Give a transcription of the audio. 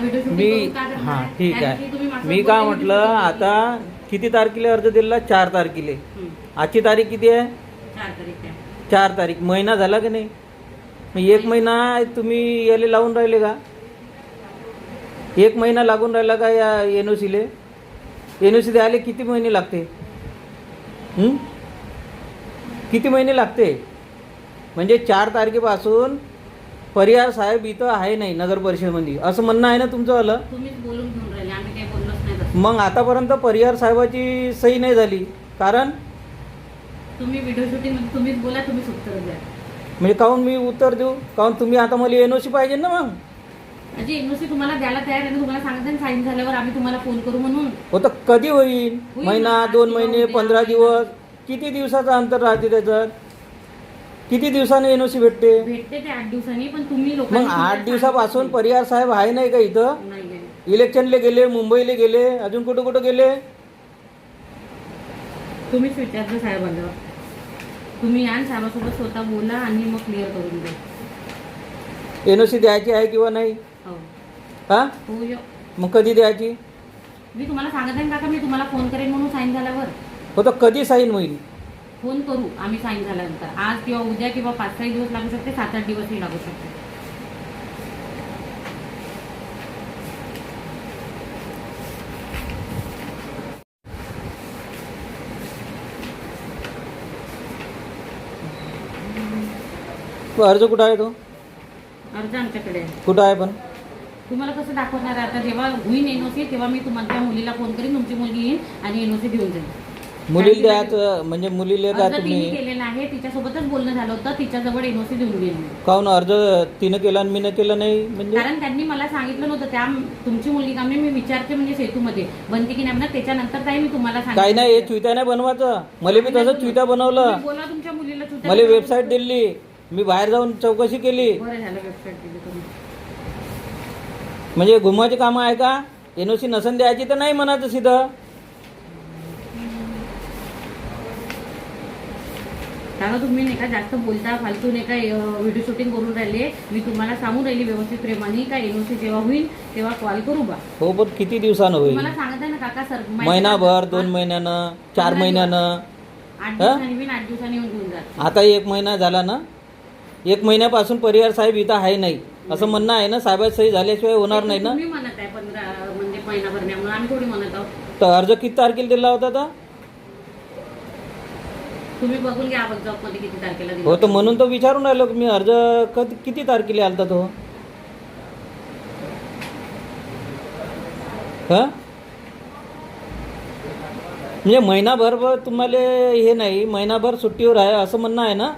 मी हां? ठीक आहे. मी काय म्हटलं आता किती तारखेला अर्ज दिला चार तारखेले. आजची तारीख किती आहे? चार तारीख महिना झाला की नाही? मग एक महिना तुम्ही याला लावून राहिले का? एक महिना लागून राहिला का या एन ओ सीले एन ओ सी द्यायला किती महिने लागते? किती महिने लागते? म्हणजे चार तारखेपासून परिहार साहेब इथं आहे नाही नगर परिषदेमध्ये. असं म्हणणं आहे ना तुमचं आलं? तुम्हीच बोलून घेऊन राहिले आम्ही काही बोललोच नाही तसं. मग आतापर्यंत परिहार साहेबाची सही नाही झाली. कारण? तुम्ही व्हिडिओ शूटिंग तुम्हीच बोला तुम्हीच उत्तर द्या. म्हणजे काहून मी उत्तर देऊ? काहून तुम्ही आता मला एन ओ सी पाहिजे ना मग? म्हणजे एनओसी तुम्हाला द्यायला तयार आहे ना तुम्हाला सांगते ना साईन झाल्यावर आम्ही तुम्हाला फोन करू म्हणून. हो तर कधी होईल? होईल महिना दोन किंवा महिने उद्या, पंधरा महिना. दिवस किती दिवसाचं अंतर राहते त्याच्यात किती दिवसाने एन ओ सी भेटते? भेटते ते आठ दिवसांनी पण तुम्ही मग आठ दिवसापासून. परिहार साहेब आहे नाही का इथं? नाही. इलेक्शनले गेले मुंबईला गेले अजून कुठं कुठं गेले? तुम्हीच विचारलं साहेबांना. तुम्ही या आणि साहेबासोबत स्वतः बोला आणि मग क्लिअर करून द्या. एन ओ सी द्यायची आहे किंवा नाही? हो. हा? हो यो. मग कधी द्यायची? मी तुम्हाला सांगत आहे ना काका मी तुम्हाला फोन करेन म्हणून साईन झाल्यावर. हो तर कधी साईन होईल? फोन करू आम्ही साईन झाल्यानंतर. आज किंवा उद्या किंवा पाच सहा दिवस लागू शकते सात आठ दिवसही लागू शकते. अर्ज कुठं आहे तो? अर्ज आमच्याकडे आहे. कुठं आहे पण? तुम्हाला कसं दाखवणार आहे? आता जेव्हा होईन एनओसी तेव्हा मी तुम्हाला त्या मुलीला फोन करीन तुमची मुलगी येईन आणि एनओसी घेऊन जाईल. मुलीला द्यायचं म्हणजे मुलीला का अर्ज तिने तुम्ही केलेला आहे तिच्यासोबतच बोलणं झालं होतं तिच्याजवळ एनओसी देऊन गेली मी. काहून? अर्ज तिनं केला आणि मीनं केलं नाही म्हणजे? कारण त्यांनी मला सांगितलं नव्हतं त्या तुमची मुलगी का? मी विचारते म्हणजे सेतूमध्ये. बनते की नाही? म्हणत त्याच्यानंतर काही मी तुम्हाला सांगितलं. काय नाही हे चुत्या नाही बनवायचं. मला बी तसंच चुत्या बनवलं. तुम्ही बोला तुमच्या मुलीला चुत्या मला वेबसाईट दिली. मी बाहेर जाऊन चौकशी केली. बरं झालं वेबसाईट दिली तुम्ही. म्हणजे घुमाचे कामं आहे का? एन ओ सी नसन द्यायची तर नाही म्हणायचं सीधं. कारण तुम्ही नाही का जास्त बोलता फालतू नाही का व्हिडिओ शूटिंग करून राहिले. मी तुम्हाला सांगून राहिली व्यवस्थित प्रेमाने का एनओसी जेव्हा होईल तेव्हा कॉल करू बा. हो पण किती दिवसानं होईल? तुम्हाला सांगत आहे ना काका सर माहिती महिनाभर दोन? महिन्यानं चार महिन्यानं? आठ दिवसांनी आठ दिवसांनी येऊन घेऊन आता एक महिना झाला ना? एक महिन्यापासून परिहार साहेब इथं आहे नाही. असं म्हणणं आहे ना साहेबात सही झाल्याशिवाय होणार नाही ना? तुम्ही म्हणत आहे पंधरा म्हणजे महिनाभर नाही म्हणून. आम्ही थोडी म्हणत आहोत. तर अर्ज किती तारखेला दिला होता तर तुम्ही बघून घ्या बघ जॉबमध्ये किती तारखेला दिलं हो तर म्हणून तो विचारून राहिलो की मी अर्ज कधी किती तारखेला आलता तो? हा? म्हणजे महिनाभर ब- तुम्हाला हे नाही महिनाभर सुट्टीवर आहे असं म्हणणं आहे ना?